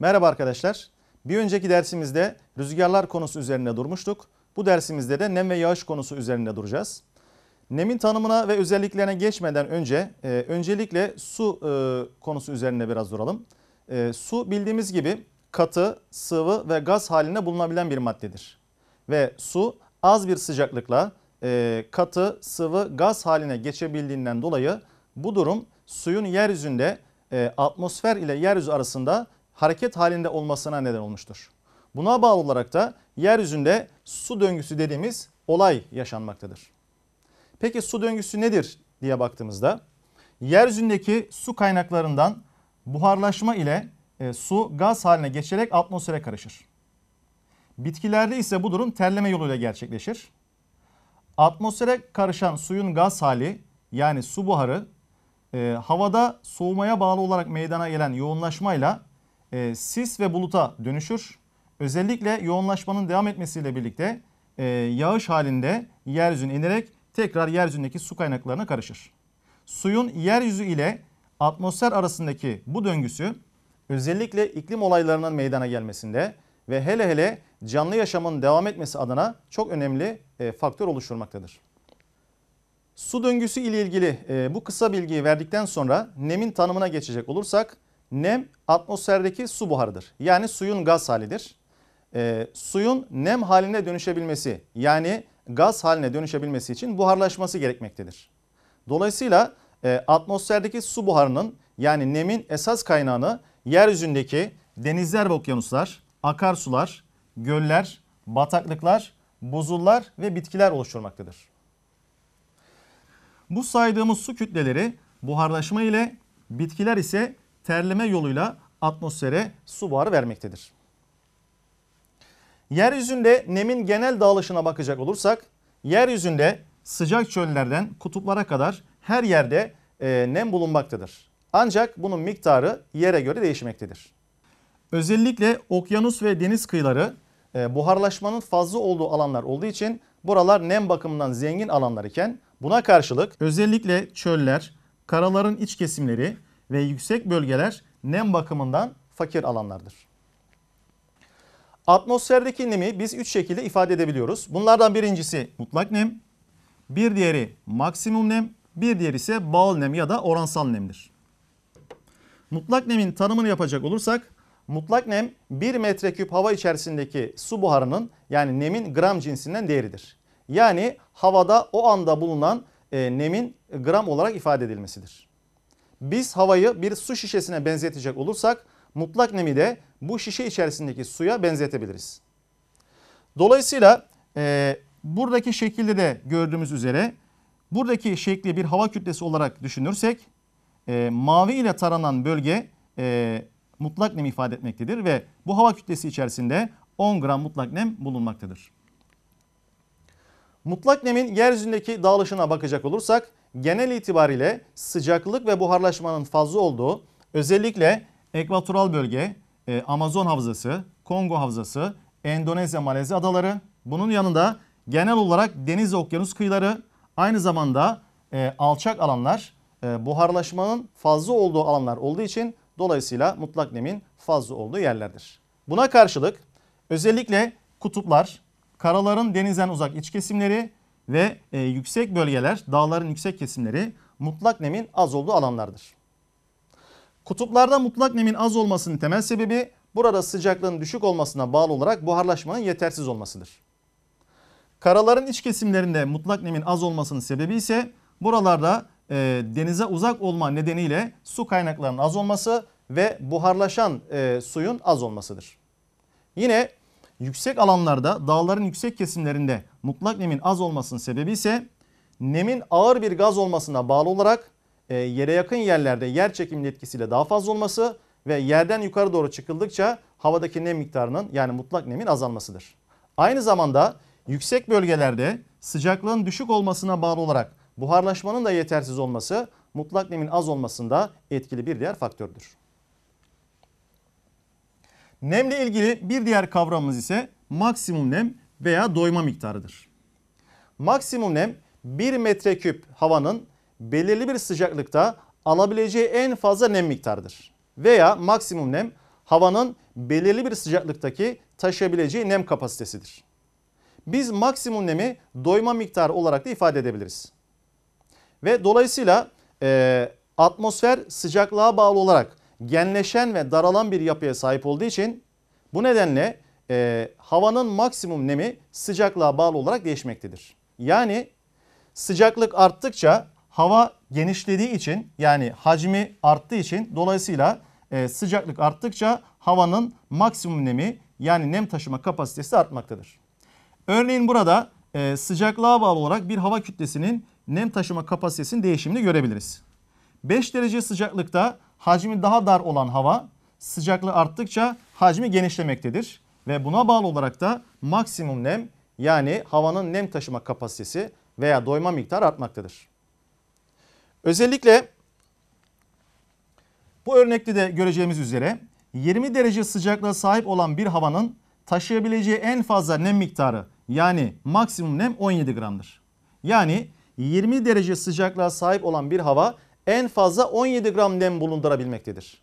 Merhaba arkadaşlar. Bir önceki dersimizde rüzgarlar konusu üzerinde durmuştuk. Bu dersimizde de nem ve yağış konusu üzerinde duracağız. Nemin tanımına ve özelliklerine geçmeden önce e, öncelikle su e, konusu üzerinde biraz duralım. E, su bildiğimiz gibi katı, sıvı ve gaz halinde bulunabilen bir maddedir. Ve su az bir sıcaklıkla e, katı, sıvı, gaz haline geçebildiğinden dolayı bu durum suyun yeryüzünde e, atmosfer ile yeryüzü arasında hareket halinde olmasına neden olmuştur. Buna bağlı olarak da yeryüzünde su döngüsü dediğimiz olay yaşanmaktadır. Peki su döngüsü nedir diye baktığımızda yeryüzündeki su kaynaklarından buharlaşma ile e, su gaz haline geçerek atmosfere karışır. Bitkilerde ise bu durum terleme yoluyla gerçekleşir. Atmosfere karışan suyun gaz hali yani su buharı e, havada soğumaya bağlı olarak meydana gelen yoğunlaşmayla e, sis ve buluta dönüşür. Özellikle yoğunlaşmanın devam etmesiyle birlikte e, yağış halinde yeryüzüne inerek tekrar yeryüzündeki su kaynaklarına karışır. Suyun yeryüzü ile atmosfer arasındaki bu döngüsü özellikle iklim olaylarının meydana gelmesinde ve hele hele canlı yaşamın devam etmesi adına çok önemli e, faktör oluşturmaktadır. Su döngüsü ile ilgili e, bu kısa bilgiyi verdikten sonra nemin tanımına geçecek olursak nem atmosferdeki su buharıdır. Yani suyun gaz halidir. E, suyun nem haline dönüşebilmesi yani gaz haline dönüşebilmesi için buharlaşması gerekmektedir. Dolayısıyla e, atmosferdeki su buharının yani nemin esas kaynağını yeryüzündeki denizler ve okyanuslar, akarsular, göller, bataklıklar, buzullar ve bitkiler oluşturmaktadır. Bu saydığımız su kütleleri buharlaşma ile bitkiler ise terleme yoluyla atmosfere su buharı vermektedir. Yeryüzünde nemin genel dağılışına bakacak olursak yeryüzünde sıcak çöllerden kutuplara kadar her yerde e, nem bulunmaktadır. Ancak bunun miktarı yere göre değişmektedir. Özellikle okyanus ve deniz kıyıları e, buharlaşmanın fazla olduğu alanlar olduğu için buralar nem bakımından zengin alanlar iken buna karşılık özellikle çöller, karaların iç kesimleri ve yüksek bölgeler nem bakımından fakir alanlardır. Atmosferdeki nemi biz üç şekilde ifade edebiliyoruz. Bunlardan birincisi mutlak nem, bir diğeri maksimum nem, bir diğeri ise bağıl nem ya da oransal nemdir. Mutlak nemin tanımını yapacak olursak mutlak nem 1 metreküp hava içerisindeki su buharının yani nemin gram cinsinden değeridir. Yani havada o anda bulunan e, nemin gram olarak ifade edilmesidir. Biz havayı bir su şişesine benzetecek olursak mutlak nemi de bu şişe içerisindeki suya benzetebiliriz. Dolayısıyla e, buradaki şekilde de gördüğümüz üzere buradaki şekli bir hava kütlesi olarak düşünürsek e, mavi ile taranan bölge e, mutlak nem ifade etmektedir ve bu hava kütlesi içerisinde 10 gram mutlak nem bulunmaktadır. Mutlak nemin yeryüzündeki dağılışına bakacak olursak genel itibariyle sıcaklık ve buharlaşmanın fazla olduğu özellikle ekvatoral bölge, e, Amazon havzası, Kongo havzası, Endonezya, Malezya adaları bunun yanında genel olarak deniz okyanus kıyıları aynı zamanda e, alçak alanlar e, buharlaşmanın fazla olduğu alanlar olduğu için dolayısıyla mutlak nemin fazla olduğu yerlerdir. Buna karşılık özellikle kutuplar, karaların denizden uzak iç kesimleri ve e, yüksek bölgeler, dağların yüksek kesimleri mutlak nemin az olduğu alanlardır. Kutuplarda mutlak nemin az olmasının temel sebebi burada sıcaklığın düşük olmasına bağlı olarak buharlaşmanın yetersiz olmasıdır. Karaların iç kesimlerinde mutlak nemin az olmasının sebebi ise buralarda e, denize uzak olma nedeniyle su kaynaklarının az olması ve buharlaşan e, suyun az olmasıdır. Yine yüksek alanlarda dağların yüksek kesimlerinde mutlak nemin az olmasının sebebi ise nemin ağır bir gaz olmasına bağlı olarak e, yere yakın yerlerde yer çekiminin etkisiyle daha fazla olması ve yerden yukarı doğru çıkıldıkça havadaki nem miktarının yani mutlak nemin azalmasıdır. Aynı zamanda yüksek bölgelerde sıcaklığın düşük olmasına bağlı olarak buharlaşmanın da yetersiz olması mutlak nemin az olmasında etkili bir diğer faktördür. Nemle ilgili bir diğer kavramımız ise maksimum nem veya doyma miktarıdır. Maksimum nem 1 metreküp havanın belirli bir sıcaklıkta alabileceği en fazla nem miktarıdır. Veya maksimum nem havanın belirli bir sıcaklıktaki taşıyabileceği nem kapasitesidir. Biz maksimum nemi doyma miktarı olarak da ifade edebiliriz. Ve dolayısıyla e, atmosfer sıcaklığa bağlı olarak genleşen ve daralan bir yapıya sahip olduğu için bu nedenle e, havanın maksimum nemi sıcaklığa bağlı olarak değişmektedir. Yani sıcaklık arttıkça hava genişlediği için yani hacmi arttığı için dolayısıyla e, sıcaklık arttıkça havanın maksimum nemi yani nem taşıma kapasitesi artmaktadır. Örneğin burada e, sıcaklığa bağlı olarak bir hava kütlesinin nem taşıma kapasitesinin değişimini görebiliriz. 5 derece sıcaklıkta hacmi daha dar olan hava sıcaklığı arttıkça hacmi genişlemektedir. Ve buna bağlı olarak da maksimum nem yani havanın nem taşıma kapasitesi veya doyma miktarı artmaktadır. Özellikle bu örnekte de göreceğimiz üzere 20 derece sıcaklığa sahip olan bir havanın taşıyabileceği en fazla nem miktarı yani maksimum nem 17 gramdır. Yani 20 derece sıcaklığa sahip olan bir hava en fazla 17 gram nem bulundurabilmektedir.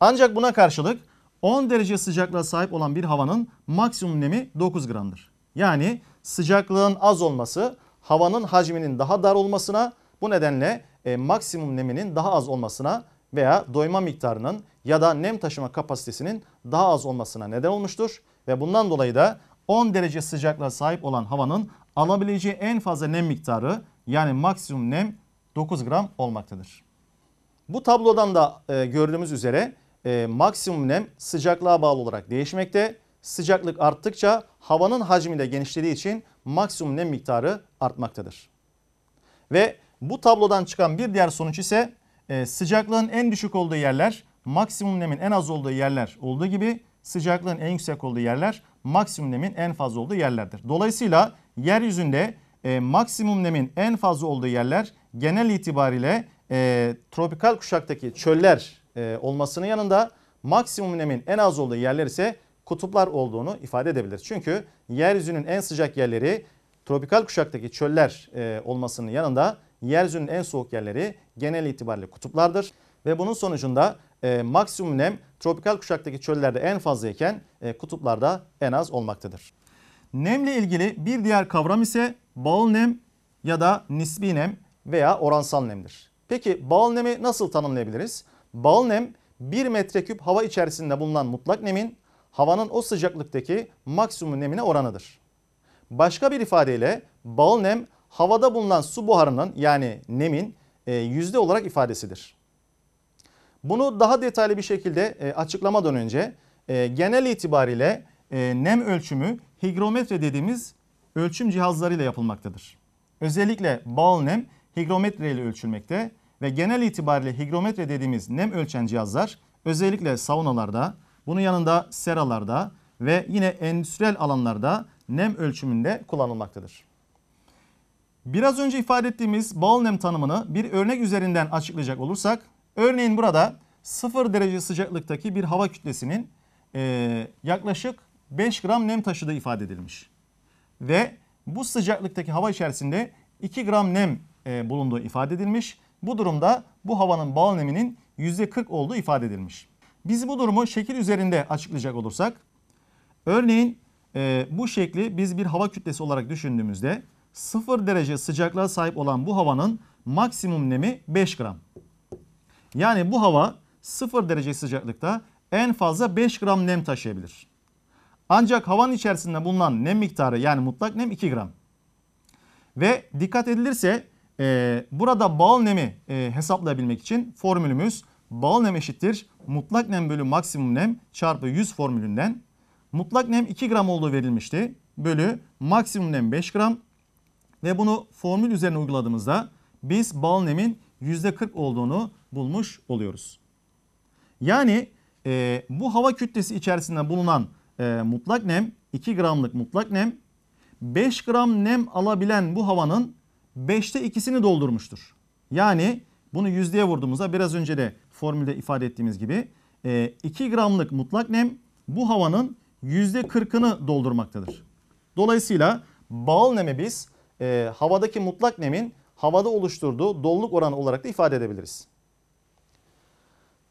Ancak buna karşılık 10 derece sıcaklığa sahip olan bir havanın maksimum nemi 9 gramdır. Yani sıcaklığın az olması havanın hacminin daha dar olmasına bu nedenle e, maksimum neminin daha az olmasına veya doyma miktarının ya da nem taşıma kapasitesinin daha az olmasına neden olmuştur. Ve bundan dolayı da 10 derece sıcaklığa sahip olan havanın alabileceği en fazla nem miktarı yani maksimum nem 9 gram olmaktadır. Bu tablodan da e, gördüğümüz üzere e, maksimum nem sıcaklığa bağlı olarak değişmekte. Sıcaklık arttıkça havanın hacmi de genişlediği için maksimum nem miktarı artmaktadır. Ve bu tablodan çıkan bir diğer sonuç ise e, sıcaklığın en düşük olduğu yerler maksimum nemin en az olduğu yerler olduğu gibi sıcaklığın en yüksek olduğu yerler maksimum nemin en fazla olduğu yerlerdir. Dolayısıyla yeryüzünde e, maksimum nemin en fazla olduğu yerler genel itibariyle e, tropikal kuşaktaki çöller e, olmasının yanında maksimum nemin en az olduğu yerler ise kutuplar olduğunu ifade edebiliriz. Çünkü yeryüzünün en sıcak yerleri tropikal kuşaktaki çöller e, olmasının yanında yeryüzünün en soğuk yerleri genel itibariyle kutuplardır. Ve bunun sonucunda e, maksimum nem tropikal kuşaktaki çöllerde en fazlayken e, kutuplarda en az olmaktadır. Nemle ilgili bir diğer kavram ise bağıl nem ya da nisbi nem veya oransal nemdir. Peki bağıl nemi nasıl tanımlayabiliriz? Bağıl nem 1 metreküp hava içerisinde bulunan mutlak nemin havanın o sıcaklıktaki maksimum nemine oranıdır. Başka bir ifadeyle bağıl nem havada bulunan su buharının yani nemin e, yüzde olarak ifadesidir. Bunu daha detaylı bir şekilde e, açıklamadan önce e, genel itibariyle nem ölçümü higrometre dediğimiz ölçüm cihazlarıyla yapılmaktadır. Özellikle bağıl nem higrometre ile ölçülmekte ve genel itibariyle higrometre dediğimiz nem ölçen cihazlar özellikle saunalarda, bunun yanında seralarda ve yine endüstriyel alanlarda nem ölçümünde kullanılmaktadır. Biraz önce ifade ettiğimiz bağıl nem tanımını bir örnek üzerinden açıklayacak olursak, örneğin burada 0 derece sıcaklıktaki bir hava kütlesinin e, yaklaşık 5 gram nem taşıdığı ifade edilmiş. Ve bu sıcaklıktaki hava içerisinde 2 gram nem e, bulunduğu ifade edilmiş. Bu durumda bu havanın bağıl neminin %40 olduğu ifade edilmiş. Biz bu durumu şekil üzerinde açıklayacak olursak, örneğin e, bu şekli biz bir hava kütlesi olarak düşündüğümüzde 0 derece sıcaklığa sahip olan bu havanın maksimum nemi 5 gram. Yani bu hava 0 derece sıcaklıkta en fazla 5 gram nem taşıyabilir. Ancak havanın içerisinde bulunan nem miktarı yani mutlak nem 2 gram. Ve dikkat edilirse e, burada bağıl nemi e, hesaplayabilmek için formülümüz bağıl nem eşittir mutlak nem bölü maksimum nem çarpı 100 formülünden mutlak nem 2 gram olduğu verilmişti. Bölü maksimum nem 5 gram ve bunu formül üzerine uyguladığımızda biz bağıl nemin %40 olduğunu bulmuş oluyoruz. Yani e, bu hava kütlesi içerisinde bulunan e, mutlak nem 2 gramlık mutlak nem 5 gram nem alabilen bu havanın 5'te ikisini doldurmuştur. Yani bunu yüzdeye vurduğumuzda biraz önce de formülde ifade ettiğimiz gibi 2 e, gramlık mutlak nem bu havanın %40'ını doldurmaktadır. Dolayısıyla bağıl nemi biz e, havadaki mutlak nemin havada oluşturduğu doluluk oranı olarak da ifade edebiliriz.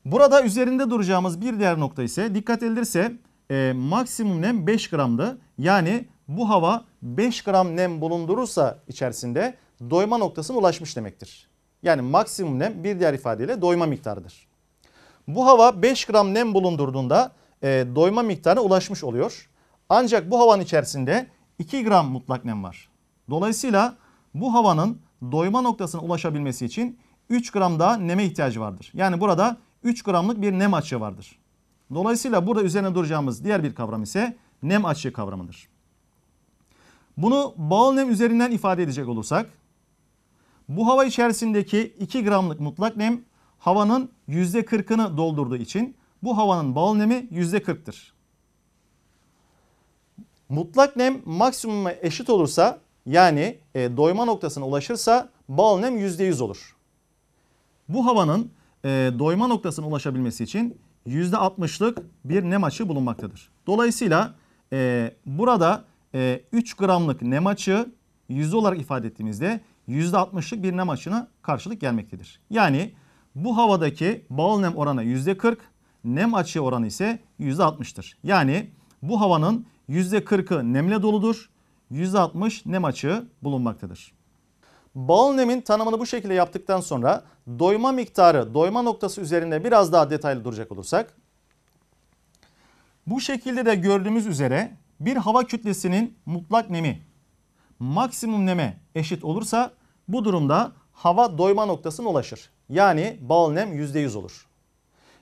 Burada üzerinde duracağımız bir diğer nokta ise dikkat edilirse e, maksimum nem 5 gramdı. Yani bu hava 5 gram nem bulundurursa içerisinde doyma noktasına ulaşmış demektir. Yani maksimum nem bir diğer ifadeyle doyma miktarıdır. Bu hava 5 gram nem bulundurduğunda e, doyma miktarına ulaşmış oluyor. Ancak bu havanın içerisinde 2 gram mutlak nem var. Dolayısıyla bu havanın doyma noktasına ulaşabilmesi için 3 gram daha neme ihtiyacı vardır. Yani burada 3 gramlık bir nem açığı vardır. Dolayısıyla burada üzerine duracağımız diğer bir kavram ise nem açığı kavramıdır. Bunu bağıl nem üzerinden ifade edecek olursak bu hava içerisindeki 2 gramlık mutlak nem havanın %40'ını doldurduğu için bu havanın bağıl nemi %40'tır. Mutlak nem maksimuma eşit olursa yani e, doyma noktasına ulaşırsa bağıl nem %100 olur. Bu havanın e, doyma noktasına ulaşabilmesi için %60'lık bir nem açığı bulunmaktadır. Dolayısıyla e, burada e, 3 gramlık nem açığı yüzde olarak ifade ettiğimizde %60'lık bir nem açığına karşılık gelmektedir. Yani bu havadaki bağıl nem oranı %40, nem açığı oranı ise %60'tır. Yani bu havanın %40'ı nemle doludur, %60 nem açığı bulunmaktadır. Bağıl nemin tanımını bu şekilde yaptıktan sonra doyma miktarı, doyma noktası üzerinde biraz daha detaylı duracak olursak bu şekilde de gördüğümüz üzere bir hava kütlesinin mutlak nemi maksimum neme eşit olursa bu durumda hava doyma noktasına ulaşır. Yani bağıl nem %100 olur.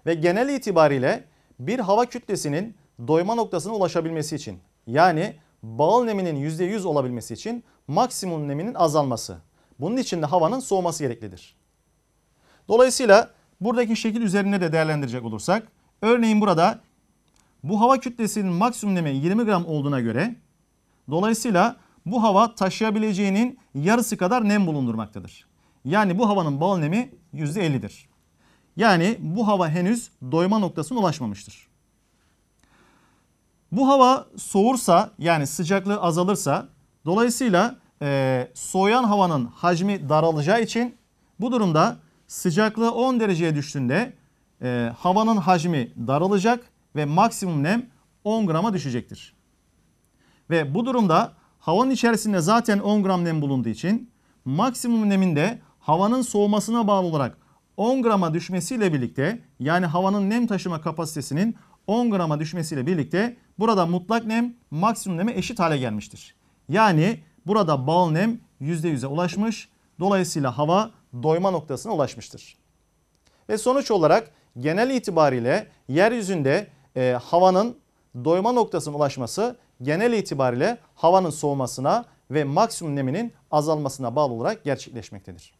Ve genel itibariyle bir hava kütlesinin doyma noktasına ulaşabilmesi için yani bağıl neminin %100 olabilmesi için maksimum neminin azalması. Bunun için de havanın soğuması gereklidir. Dolayısıyla buradaki şekil üzerinde de değerlendirecek olursak örneğin burada bu hava kütlesinin maksimum nemi 20 gram olduğuna göre dolayısıyla bu hava taşıyabileceğinin yarısı kadar nem bulundurmaktadır. Yani bu havanın bağıl nemi %50'dir. Yani bu hava henüz doyma noktasına ulaşmamıştır. Bu hava soğursa yani sıcaklığı azalırsa dolayısıyla e, soğuyan havanın hacmi daralacağı için bu durumda sıcaklığı 10 dereceye düştüğünde e, havanın hacmi daralacak ve maksimum nem 10 grama düşecektir. Ve bu durumda havanın içerisinde zaten 10 gram nem bulunduğu için maksimum nemin de havanın soğumasına bağlı olarak 10 grama düşmesiyle birlikte yani havanın nem taşıma kapasitesinin 10 grama düşmesiyle birlikte burada mutlak nem maksimum neme eşit hale gelmiştir. Yani burada bal nem %100'e ulaşmış. Dolayısıyla hava doyma noktasına ulaşmıştır. Ve sonuç olarak genel itibariyle yeryüzünde e, havanın doyma noktasına ulaşması genel itibariyle havanın soğumasına ve maksimum neminin azalmasına bağlı olarak gerçekleşmektedir.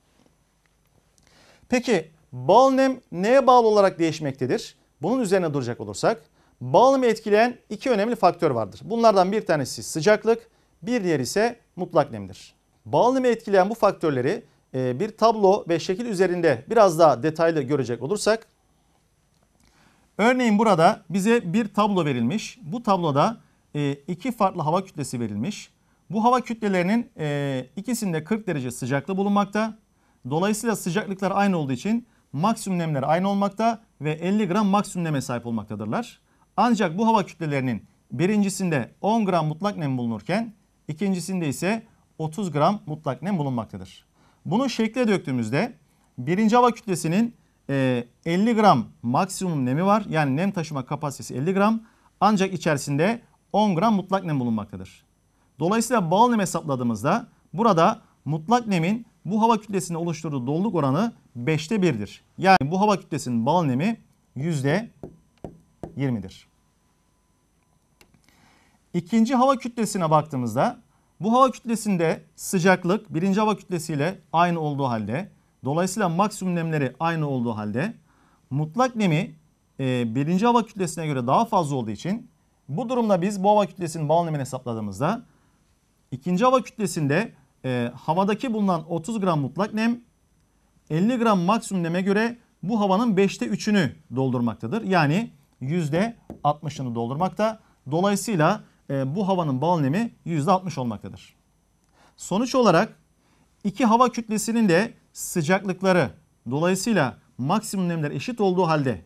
Peki bal nem neye bağlı olarak değişmektedir? Bunun üzerine duracak olursak bal nemi etkileyen iki önemli faktör vardır. Bunlardan bir tanesi sıcaklık, bir diğer ise mutlak nemdir. Bal nemi etkileyen bu faktörleri e, bir tablo ve şekil üzerinde biraz daha detaylı görecek olursak Örneğin burada bize bir tablo verilmiş. Bu tabloda iki farklı hava kütlesi verilmiş. Bu hava kütlelerinin e, ikisinde 40 derece sıcaklığı bulunmakta. Dolayısıyla sıcaklıklar aynı olduğu için maksimum nemler aynı olmakta ve 50 gram maksimum neme sahip olmaktadırlar. Ancak bu hava kütlelerinin birincisinde 10 gram mutlak nem bulunurken ikincisinde ise 30 gram mutlak nem bulunmaktadır. Bunu şekle döktüğümüzde birinci hava kütlesinin 50 e, gram maksimum nemi var. Yani nem taşıma kapasitesi 50 gram. Ancak içerisinde 10 gram mutlak nem bulunmaktadır. Dolayısıyla bağıl nem hesapladığımızda burada mutlak nemin bu hava kütlesinde oluşturduğu doluluk oranı 5'te 1'dir. Yani bu hava kütlesinin bağıl nemi %20'dir. İkinci hava kütlesine baktığımızda bu hava kütlesinde sıcaklık birinci hava kütlesiyle aynı olduğu halde dolayısıyla maksimum nemleri aynı olduğu halde mutlak nemi e, birinci hava kütlesine göre daha fazla olduğu için bu durumda biz bu hava kütlesinin bağıl nemini hesapladığımızda ikinci hava kütlesinde e, havadaki bulunan 30 gram mutlak nem 50 gram maksimum neme göre bu havanın 5'te 3'ünü doldurmaktadır. Yani %60'ını doldurmakta. Dolayısıyla e, bu havanın bağıl nemi %60 olmaktadır. Sonuç olarak iki hava kütlesinin de sıcaklıkları dolayısıyla maksimum nemler eşit olduğu halde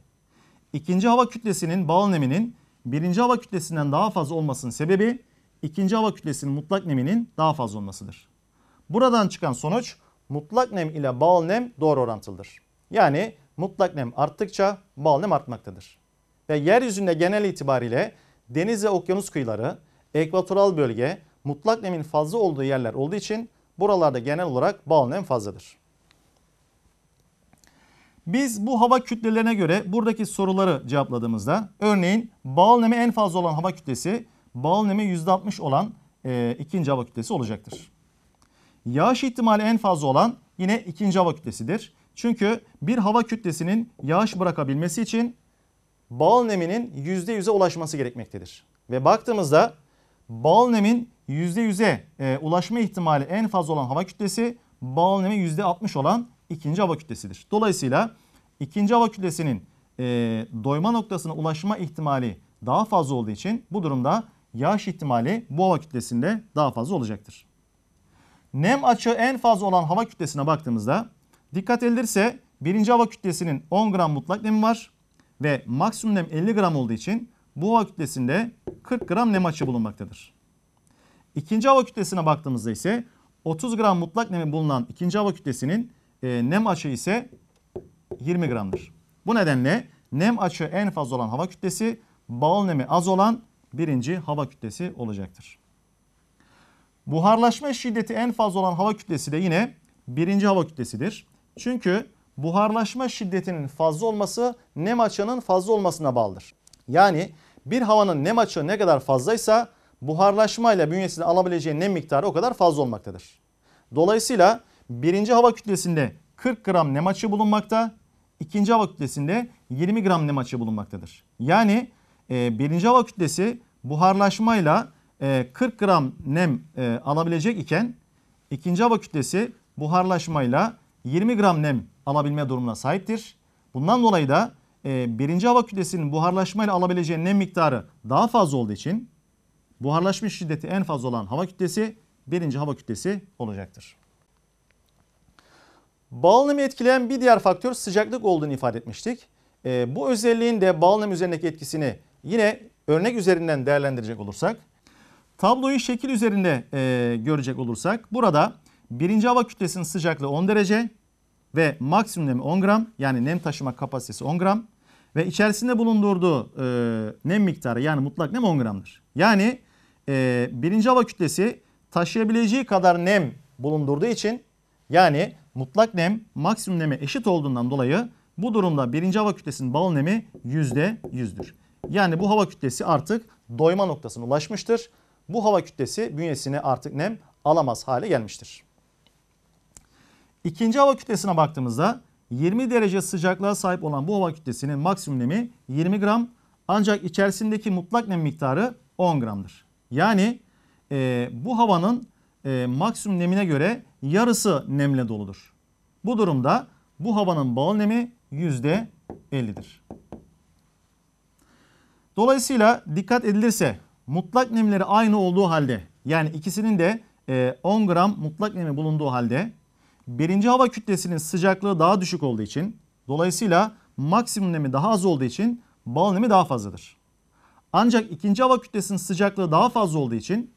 ikinci hava kütlesinin bağıl neminin birinci hava kütlesinden daha fazla olmasının sebebi ikinci hava kütlesinin mutlak neminin daha fazla olmasıdır. Buradan çıkan sonuç mutlak nem ile bağıl nem doğru orantılıdır. Yani mutlak nem arttıkça bağıl nem artmaktadır. Ve yeryüzünde genel itibariyle deniz ve okyanus kıyıları, ekvatoral bölge, mutlak nemin fazla olduğu yerler olduğu için buralarda genel olarak bağıl nem fazladır. Biz bu hava kütlelerine göre buradaki soruları cevapladığımızda örneğin bağıl nemi en fazla olan hava kütlesi bağıl nemi %60 olan e, ikinci hava kütlesi olacaktır. Yağış ihtimali en fazla olan yine ikinci hava kütlesidir. Çünkü bir hava kütlesinin yağış bırakabilmesi için bağıl neminin %100'e ulaşması gerekmektedir. Ve baktığımızda bağıl nemin %100'e e, ulaşma ihtimali en fazla olan hava kütlesi bağıl nemi %60 olan ikinci hava kütlesidir. Dolayısıyla ikinci hava kütlesinin e, doyma noktasına ulaşma ihtimali daha fazla olduğu için bu durumda yağış ihtimali bu hava kütlesinde daha fazla olacaktır. Nem açığı en fazla olan hava kütlesine baktığımızda dikkat edilirse birinci hava kütlesinin 10 gram mutlak nemi var ve maksimum nem 50 gram olduğu için bu hava kütlesinde 40 gram nem açığı bulunmaktadır. İkinci hava kütlesine baktığımızda ise 30 gram mutlak nemi bulunan ikinci hava kütlesinin e, nem açığı ise 20 gramdır. Bu nedenle nem açığı en fazla olan hava kütlesi bağıl nemi az olan birinci hava kütlesi olacaktır. Buharlaşma şiddeti en fazla olan hava kütlesi de yine birinci hava kütlesidir. Çünkü buharlaşma şiddetinin fazla olması nem açığının fazla olmasına bağlıdır. Yani bir havanın nem açığı ne kadar fazlaysa buharlaşma ile bünyesinde alabileceği nem miktarı o kadar fazla olmaktadır. Dolayısıyla birinci hava kütlesinde 40 gram nem açığı bulunmakta, ikinci hava kütlesinde 20 gram nem açığı bulunmaktadır. Yani e, birinci hava kütlesi buharlaşmayla e, 40 gram nem e, alabilecek iken ikinci hava kütlesi buharlaşmayla 20 gram nem alabilme durumuna sahiptir. Bundan dolayı da e, birinci hava kütlesinin buharlaşmayla alabileceği nem miktarı daha fazla olduğu için buharlaşma şiddeti en fazla olan hava kütlesi birinci hava kütlesi olacaktır. Bağıl nemi etkileyen bir diğer faktör sıcaklık olduğunu ifade etmiştik. E, bu özelliğin de bağıl nem üzerindeki etkisini yine örnek üzerinden değerlendirecek olursak tabloyu şekil üzerinde e, görecek olursak burada birinci hava kütlesinin sıcaklığı 10 derece ve maksimum nemi 10 gram yani nem taşıma kapasitesi 10 gram ve içerisinde bulundurduğu e, nem miktarı yani mutlak nem 10 gramdır. Yani e, birinci hava kütlesi taşıyabileceği kadar nem bulundurduğu için yani mutlak nem maksimum neme eşit olduğundan dolayı bu durumda birinci hava kütlesinin bağıl nemi %100'dür. Yani bu hava kütlesi artık doyma noktasına ulaşmıştır. Bu hava kütlesi bünyesine artık nem alamaz hale gelmiştir. İkinci hava kütlesine baktığımızda 20 derece sıcaklığa sahip olan bu hava kütlesinin maksimum nemi 20 gram ancak içerisindeki mutlak nem miktarı 10 gramdır. Yani e, bu havanın e, maksimum nemine göre yarısı nemle doludur. Bu durumda bu havanın bağıl nemi %50'dir. Dolayısıyla dikkat edilirse mutlak nemleri aynı olduğu halde yani ikisinin de 10 e, gram mutlak nemi bulunduğu halde birinci hava kütlesinin sıcaklığı daha düşük olduğu için dolayısıyla maksimum nemi daha az olduğu için bağıl nemi daha fazladır. Ancak ikinci hava kütlesinin sıcaklığı daha fazla olduğu için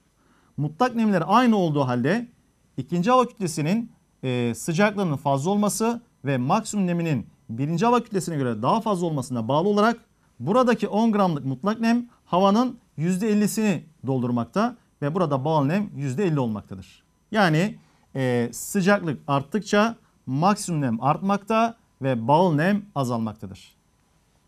mutlak nemleri aynı olduğu halde ikinci hava kütlesinin e, sıcaklığının fazla olması ve maksimum neminin birinci hava kütlesine göre daha fazla olmasına bağlı olarak buradaki 10 gramlık mutlak nem havanın %50'sini doldurmakta ve burada bağıl nem %50 olmaktadır. Yani e, sıcaklık arttıkça maksimum nem artmakta ve bağıl nem azalmaktadır.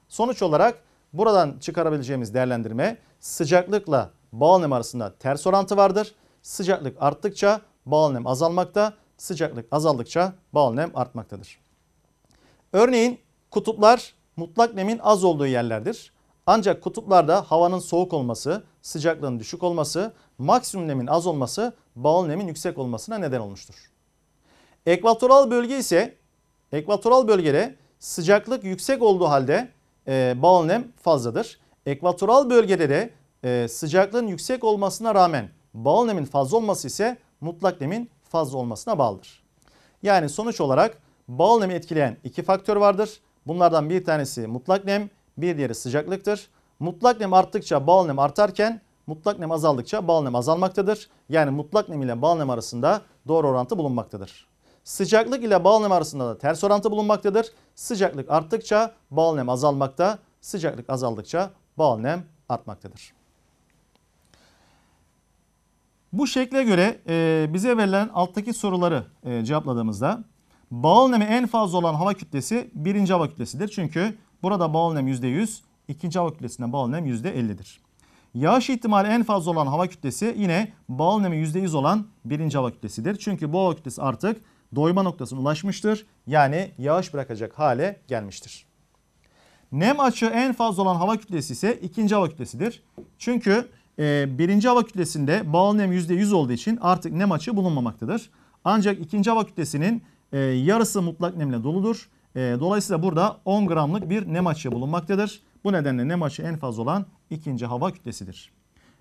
Sonuç olarak buradan çıkarabileceğimiz değerlendirme sıcaklıkla bağıl nem arasında ters orantı vardır. Sıcaklık arttıkça bağıl nem azalmakta, sıcaklık azaldıkça bağıl nem artmaktadır. Örneğin kutuplar mutlak nemin az olduğu yerlerdir. Ancak kutuplarda havanın soğuk olması, sıcaklığın düşük olması, maksimum nemin az olması bağıl nemin yüksek olmasına neden olmuştur. Ekvatoral bölge ise ekvatoral bölgede sıcaklık yüksek olduğu halde e, bağıl nem fazladır. Ekvatoral bölgede de e, sıcaklığın yüksek olmasına rağmen bağıl nemin fazla olması ise mutlak nemin fazla olmasına bağlıdır. Yani sonuç olarak bağıl nemi etkileyen iki faktör vardır. Bunlardan bir tanesi mutlak nem, bir diğeri sıcaklıktır. Mutlak nem arttıkça bağıl nem artarken mutlak nem azaldıkça bağıl nem azalmaktadır. Yani mutlak nem ile bağıl nem arasında doğru orantı bulunmaktadır. Sıcaklık ile bağıl nem arasında da ters orantı bulunmaktadır. Sıcaklık arttıkça bağıl nem azalmakta, sıcaklık azaldıkça bağıl nem artmaktadır. Bu şekle göre e, bize verilen alttaki soruları e, cevapladığımızda bağıl nemi en fazla olan hava kütlesi birinci hava kütlesidir. Çünkü burada bağıl nem %100, ikinci hava kütlesinde bağıl nem %50'dir. Yağış ihtimali en fazla olan hava kütlesi yine bağıl nemi %100 olan birinci hava kütlesidir. Çünkü bu hava kütlesi artık doyma noktasına ulaşmıştır. Yani yağış bırakacak hale gelmiştir. Nem açığı en fazla olan hava kütlesi ise ikinci hava kütlesidir. Çünkü e, birinci hava kütlesinde bağıl nem %100 olduğu için artık nem açığı bulunmamaktadır. Ancak ikinci hava kütlesinin e, yarısı mutlak nemle doludur. E, dolayısıyla burada 10 gramlık bir nem açığı bulunmaktadır. Bu nedenle nem açığı en fazla olan ikinci hava kütlesidir.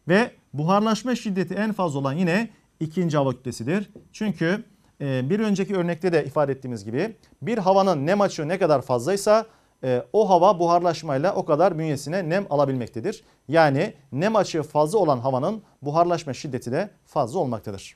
Ve buharlaşma şiddeti en fazla olan yine ikinci hava kütlesidir. Çünkü e, bir önceki örnekte de ifade ettiğimiz gibi bir havanın nem açığı ne kadar fazlaysa e, o hava buharlaşmayla o kadar bünyesine nem alabilmektedir. Yani nem açığı fazla olan havanın buharlaşma şiddeti de fazla olmaktadır.